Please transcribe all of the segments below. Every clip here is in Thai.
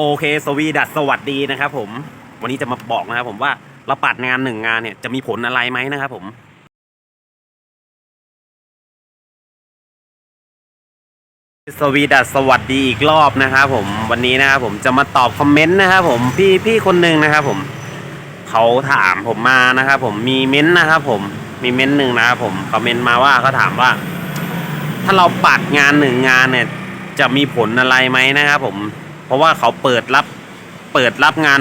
โอเคสวีดัสสวัสดีนะครับผม วันนี้จะมาบอกนะครับผมว่าเราปัดงานหนึ่งงานเนี่ยจะมีผลอะไรไหมนะครับผมสวีดัสสวัสดีอีกรอบนะครับผมวันนี้นะครับผมจะมาตอบคอมเมนต์นะครับผมพี่พี่คนหนึ่งนะครับผมเขาถามผมมานะครับผมมีเม้นต์นะครับผมมีเม้นต์หนึ่งนะครับผมคอมเมนต์มาว่าเขาถามว่า ถ้าเราปัดงานหนึ่งงานเนี่ยจะมีผลอะไรไหมนะครับผม เพราะว่าเขาเปิดรับเปิดรับงาน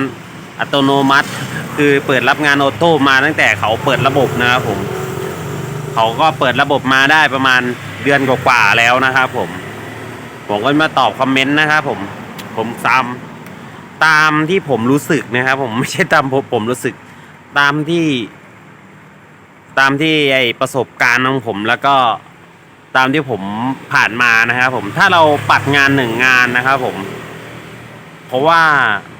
อัตโนมัติ คือเปิดรับงานออโต้มาตั้งแต่เขาเปิดระบบนะครับผมเขาก็เปิดระบบมาได้ประมาณเดือนกว่าๆแล้วนะครับผมผมก็มาตอบคอมเมนต์นะครับผมผมตามตามที่ผมรู้สึกนะครับ ผมไม่ใช่ตามผมผมรู้สึกตามที่ ตามที่ไอประสบการณ์ของผมแล้วก็ตามที่ผมผ่านมานะครับผมถ้าเราปัดงานหนึ่งงานนะครับผม เพราะว่า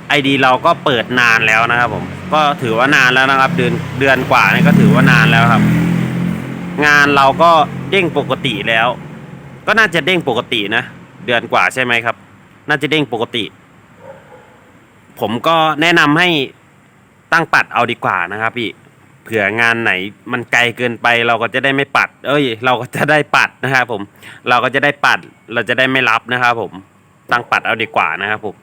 ไอดีเราก็เปิดนานแล้วนะครับผมก็ถือว่านานแล้วนะครับ เดือนเดือนกว่านี่ก็ถือว่านานแล้วครับ งานเราก็เด้งปกติแล้ว ก็น่าจะเด้งปกตินะ เดือนกว่าใช่ไหมครับ น่าจะเด้งปกติ ผมก็แนะนำให้ตั้งปัดเอาดีกว่านะครับพี่เผื่องานไหนมันไกลเกินไปเราก็จะได้ไม่ปัด เอ้ย เราก็จะได้ปัดนะครับผม เราก็จะได้ปัด เราจะได้ไม่รับนะครับผม ตั้งปัดเอาดีกว่านะครับผม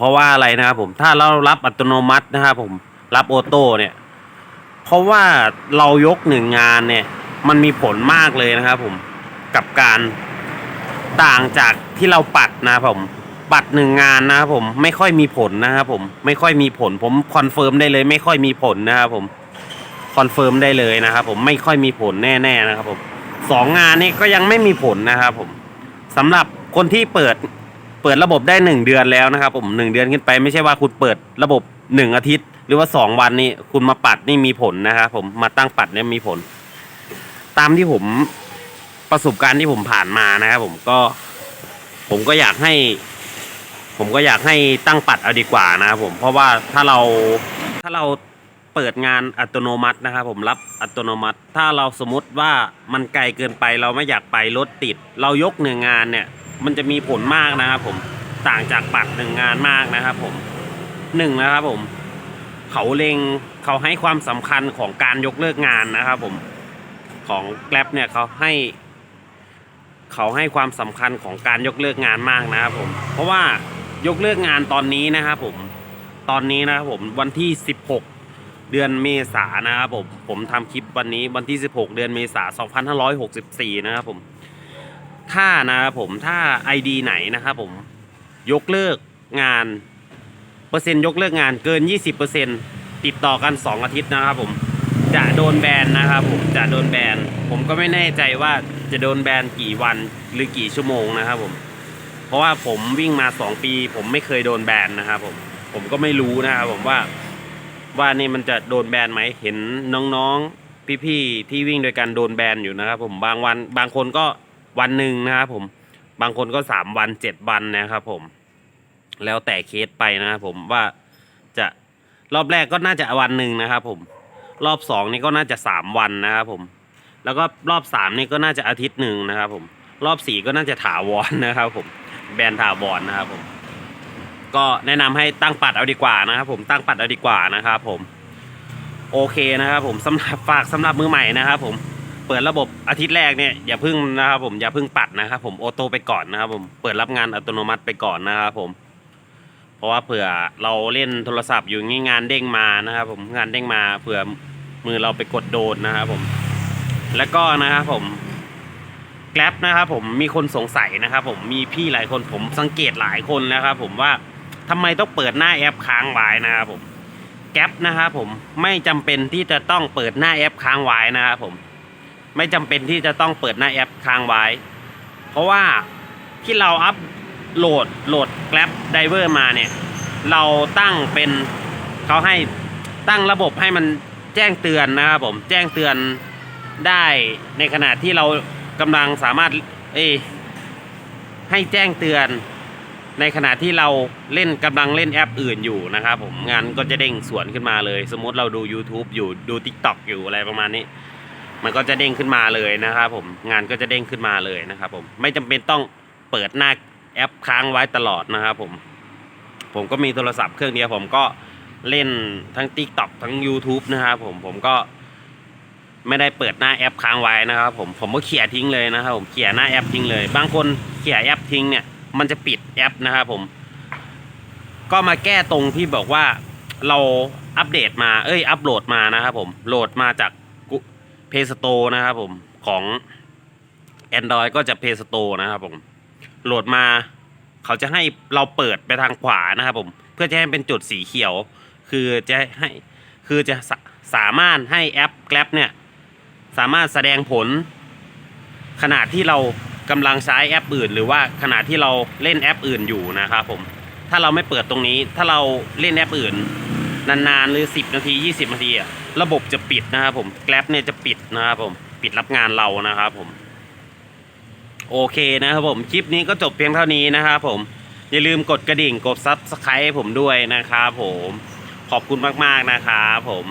เพราะว่าอะไรนะครับผมถ้าเรารับอัตโนมัตินะครับผมรับออโต้เนี่ยเพราะว่าเรายกหนึ่งงานเนี่ย มันมีผลมากเลยนะครับผมกับการต่างจากที่เราปัดนะครับผมปัดหนึ่งงานนะครับผมไม่ค่อยมีผลนะครับผมไม่ค่อยมีผล ผมคอนเฟิร์มได้เลย ไม่ค่อยมีผลนะครับผมคอนเฟิร์มได้เลยนะครับผมไม่ค่อยมีผลแน่ๆนะครับผมสองงานนี้ก็ยังไม่มีผลนะครับผมสำหรับคนที่เปิด เปิดระบบได้หนึ่งเดือนแล้วนะครับผมหนึ่งเดือนขึ้นไปไม่ใช่ว่าคุณเปิดระบบหนึ่งอาทิตย์ หรือว่าสองวันนี้คุณมาปัดนี่มีผลนะครับผมมาตั้งปัดเนี่ยมีผล ตามที่ผมประสบการณ์ที่ผมผ่านมานะครับผมก็ผมก็อยากให้ ผมก็อยากให้ตั้งปัดเอาดีกว่านะครับผมเพราะว่าถ้าเราถ้าเราเปิดงานอัตโนมัตินะครับผมรับอัตโนมัติ ถ้าเราสมมติว่ามันไกลเกินไปเราไม่อยากไปรถติด เรายกหนึ่งงานเนี่ย มันจะมีผลมากนะครับผมต่างจากปัดหนึ่งงานมากนะครับผมหนึ่งนะครับผม เขาเล็งเขาให้ความสำคัญของการยกเลิกงานนะครับผมของแกลบเนี่ยเขาให้ เขาให้ความสำคัญของการยกเลิกงานมากนะครับผม เพราะว่ายกเลิกงานตอนนี้นะครับผมตอนนี้นะครับผมวันที่ 16 เดือนเมษายนนะครับผมผมทำคลิปวันนี้วันที่ 16 เดือนเมษายน2564 นะครับผม ถ้านะครับผมถ้า ID ไหนนะครับผมยกเลิกงาน เปอร์เซ็นต์ยกเลิกงานเกิน 20%ติดต่อกัน 2 อาทิตย์นะครับผมจะโดนแบนนะครับผมจะโดนแบนผมก็ไม่แน่ใจว่าจะโดนแบนกี่วันหรือกี่ชั่วโมงนะครับผม เพราะว่าผมวิ่งมา 2 ปี ผมไม่เคยโดนแบนนะครับผมผมก็ไม่รู้นะครับผมว่าว่านี่มันจะโดนแบนไหมเห็นน้องๆพี่ๆที่วิ่งโดวยกันโดนแบนอยู่นะครับผมบางวันบางคนก็ วันหนึ่งนะครับผมบางคนก็สามวันเจ็ดวันนะครับผม แล้วแต่เคสไปนะครับผมว่าจะรอบแรกก็น่าจะวันหนึ่งนะครับผม รอบสองนี่ก็น่าจะสามวันนะครับผม แล้วก็รอบสามนี่ก็น่าจะอาทิตย์หนึ่งนะครับผม รอบสี่ก็น่าจะถาวรนะครับผมแบรนด์ถาวรนะครับผม ก็แนะนำให้ตั้งปัดเอาดีกว่านะครับ ผมตั้งปัดเอาดีกว่านะครับผม โอเคนะครับผมสำหรับฝากสำหรับมือใหม่นะครับผม เปิดระบบอาทิตย์แรกเนี่ยอย่าพึ่งนะครับผมอย่าพึ่งปัดนะครับผมโอโต้ไปก่อนนะครับผมเปิดรับงานอัตโนมัติไปก่อนนะครับผม เพราะว่าเผื่อเราเล่นโทรศัพท์อยู่งี้งานเด้งมานะครับผมงานเด้งมาเผื่อมือเราไปกดโดนนะครับผม แล้วก็นะครับผมแกลบนะครับผมมีคนสงสัยนะครับผมมีพี่หลายคนผมสังเกตหลายคนนะครับผมว่าทำไมต้องเปิดหน้าแอปค้างไว้นะครับผมแกลบนะครับผมไม่จำเป็นที่จะต้องเปิดหน้าแอปค้างไว้นะครับผม ไม่จำเป็นที่จะต้องเปิดหน้าแอปค้างไว้ เพราะว่าที่เราอัพโหลดโหลด Grab Driver มาเนี่ย เราตั้งเป็นเขาให้ตั้งระบบให้มันแจ้งเตือนนะครับผมแจ้งเตือนได้ในขณะที่เรากำลังสามารถเอให้แจ้งเตือน ในขณะที่เราเล่นกำลังเล่นแอปอื่นอยู่นะครับผมงานก็จะเด้งสวนขึ้นมาเลย สมมติเราดู YouTube อยู่ดู TikTok อยู่อะไรประมาณนี้ มันก็จะเด้งขึ้นมาเลยนะครับผมงานก็จะเด้งขึ้นมาเลยนะครับผมไม่จำเป็นต้องเปิดหน้าแอปค้างไว้ตลอดนะครับผม ผมก็มีโทรศัพท์เครื่องเดียวผมก็เล่นทั้ง TikTok ทั้ง YouTube นะครับผมผมก็ไม่ได้เปิดหน้าแอปค้างไว้นะครับผมผมก็เขี่ยทิ้งเลยนะครับผมเขี่ยหน้าแอปทิ้งเลย บางคนเขี่ยแอปทิ้งเนี่ยมันจะปิดแอปนะครับผม ก็มาแก้ตรงที่บอกว่าเราอัปเดตมาเอ้ยอัปโหลดมานะครับผมโหลดมาจาก เพย์สโตร์นะครับผมของ Android ก็จะเพย์สโตร์นะครับผมโหลดมาเขาจะให้เราเปิดไปทางขวานะครับผมเพื่อจะให้เป็นจุดสีเขียว คือจะให้คือจะสาสามารถให้แอป Grab เนี่ยสามารถแสดงผล ขณะที่เรากำลังใช้แอปอื่น หรือว่าขณะที่เราเล่นแอปอื่นอยู่นะครับผมถ้าเราไม่เปิดตรงนี้ถ้าเราเล่นแอปอื่นนานๆหรือ 10 นาที 20 นาทีอะ ระบบจะปิดนะครับผมแกลบเนี่ยจะปิดนะครับผมปิดรับงานเรานะครับผม โอเคนะครับผมคลิปนี้ก็จบเพียงเท่านี้นะครับผมอย่าลืมกดกระดิ่งกดซับสไครต์ผมด้วยนะครับผมขอบคุณมากๆนะครับผม